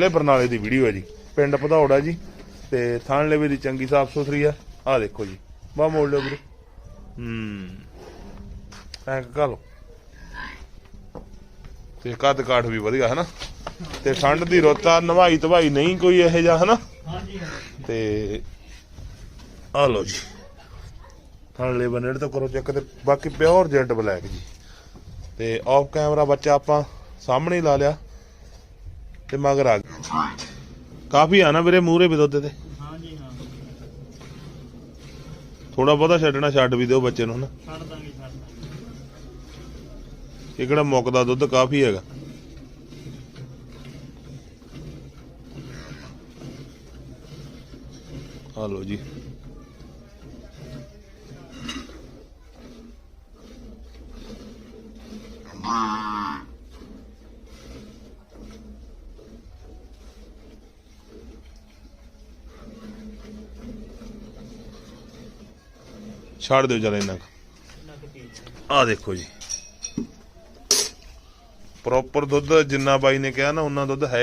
ਲੈ ਬਰਨਾਲੇ ਦੀ ਵੀਡੀਓ ਹੈ ਜੀ ਪਿੰਡ ਭਦੌੜਾ ਜੀ ਤੇ ਥਾਣ ਲੇਵੇ ਦੀ ਚੰਗੀ ਸਾਫ਼ ਸੁਥਰੀ ਆ। ਆ ਦੇਖੋ ਜੀ ਬਾ ਮੋੜ ਲਿਓ ਵੀਰੇ। ਹੂੰ। ਐਂ ਕਾ ਲੋ ਤੇ ਕੱਦ ਕਾਠ ਵੀ ਵਧੀਆ ਹੈ ਨਾ ਤੇ ਠੰਡ ਦੀ ਰੁੱਤ ਆ ਨਵਾਈ ਧਵਾਈ ਨਹੀਂ ਕੋਈ ਇਹੋ ਜਿਹਾ ਹੈ ਨਾ ਤੇ ਆ ਲੋ ਜੀ। ਥਾਣ ਲੇਵੇ ਨੇੜੇ ਤੋਂ ਕਰੋ ਚੈੱਕ ਤੇ ਬਾਕੀ ਪਿਓਰ ਜੈਂਟ ਬਲੈਕ ਜੀ। ਤੇ ਆਫ ਕੈਮਰਾ ਬੱਚਾ ਆਪਾਂ ਸਾਹਮਣੇ ਲਾ ਲਿਆ। ਤੇ ਮਗਰ ਆ ਗਿਆ ਕਾਫੀ ਆ ਨਾ ਵੀਰੇ, ਮੂਹਰੇ ਵੀ ਦੁੱਧ ਤੇ। ਹਾਂਜੀ ਹਾਂ ਥੋੜਾ ਬਹੁਤਾ ਛੱਡਣਾ, ਛੱਡ ਵੀ ਦਿਓ ਬੱਚੇ ਨੂੰ, ਹਨਾ। ਛੱਡ ਦਾਂਗੇ ਛੱਡ ਦਾਂਗੇ ਇਹ ਕਿਹੜਾ ਮੁੱਕਦਾ ਦੁੱਧ, ਕਾਫੀ ਹੈਗਾ। ਆ ਲੋ ਜੀ। ਛੱਡ ਦਿਓ ਜਰਾ ਇਹਨਾਂ ਇੰਨਾ ਕੁ। ਤੇਜ਼ ਆ ਦੇਖੋ ਜੀ। ਪ੍ਰੋਪਰ ਦੁੱਧ ਜਿੰਨਾ ਬਾਈ ਨੇ ਕਿਹਾ ਨਾ, ਉਹਨਾਂ ਦੁੱਧ ਹੈ